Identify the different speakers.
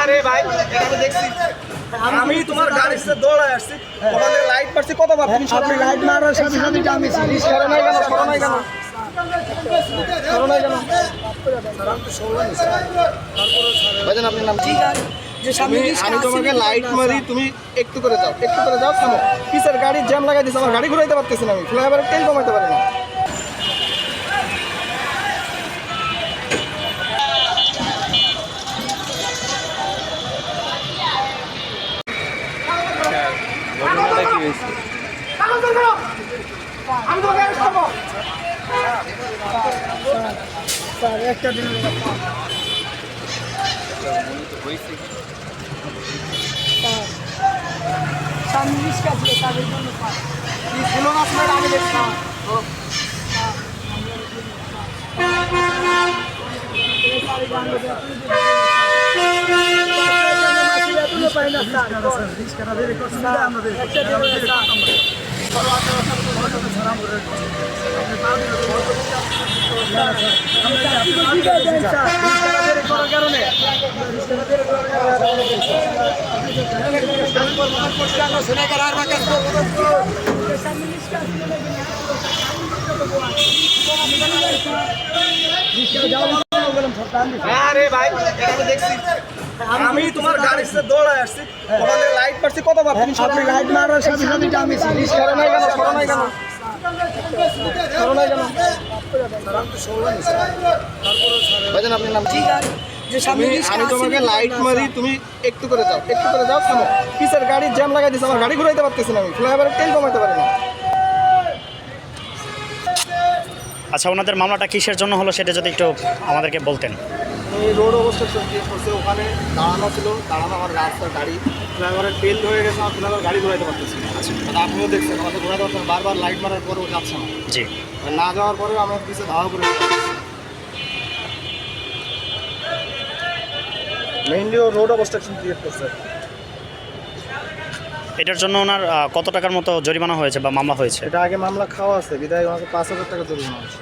Speaker 1: আরে ভাই এটা আমি তোমার দৌড়ায় আসছি। ওখান লাইট মারছি কতবার তুমি
Speaker 2: আপনি লাইট মারার সাথে সাথে আমি
Speaker 1: পুলিশ করে নাই কেন সরো নাই কেন সরো নাই কেন ভাইজান আপনার নাম? কি
Speaker 2: যে
Speaker 1: আমি
Speaker 2: রিস্কা
Speaker 1: আমি
Speaker 2: আছে
Speaker 1: তোমাকে লাইট মারি তুমি একটু করে যাও একটু করে যাও থামো। পিসের গাড়ি জ্যাম লাগাই আমার গাড়ি ঘুরাইতে পারতেছি না আমি। ফ্লাইওভারের তেল কমাইতে পারি না।
Speaker 2: স্যার একটা দিন সামনে রিস্কা ছিল তাদের জন্য
Speaker 1: ছিল না করার কারণে আরে ভাই এটা দেখছি। আমি তোমার সাথে দৌড়ায় আসছি ওখান লাইট মারছি কতবার তুমি
Speaker 2: আপনি লাইট মারার সাথে সাথে আমি
Speaker 1: পুলিশ করে নাই কেন নাই কেন সরো নাই কেন ভাইজান আপনার নাম আমি তোমাকে লাইট মারি তুমি একটু করে যাও একটু করে যাও থামো। পিসের গাড়ি জ্যাম লাগাই আমার গাড়ি ঘুরাইতে পারতেছি না আমি। ফ্লাইওভারের তেল কমাইতে পারি না।
Speaker 3: আচ্ছা ওনাদের মামলাটা কিসের জন্য হলো সেটা যদি একটু আমাদেরকে বলতেন।
Speaker 1: এই রোড অবস্থা কেস করছে ওখানে দাঁড়ানো ছিল দাঁড়ানো আমার রাস্তার গাড়ি। ফ্লাইওভারের তেল হয়ে গেছে আমার ফ্লাইওভার গাড়ি ঘুরাইতে পারতেছি না। আপনিও দেখছেন আমাদের ঘোরাতে পারছেন। বারবার লাইট মারার পরেও যাচ্ছে না।
Speaker 3: জি।
Speaker 1: না যাওয়ার পরেও আমার পিছে ধাওয়া করে মেইনলি ও রোড অবস্ট্রাকশন ক্রিয়েট করছে।
Speaker 3: এটার জন্য ওনার কত টাকার মতো জরিমানা হয়েছে বা মামলা হয়েছে?
Speaker 1: এটা আগে মামলা খাওয়া আছে বিদায় ওনাকে পাঁচ হাজার টাকা জরিমানা আছে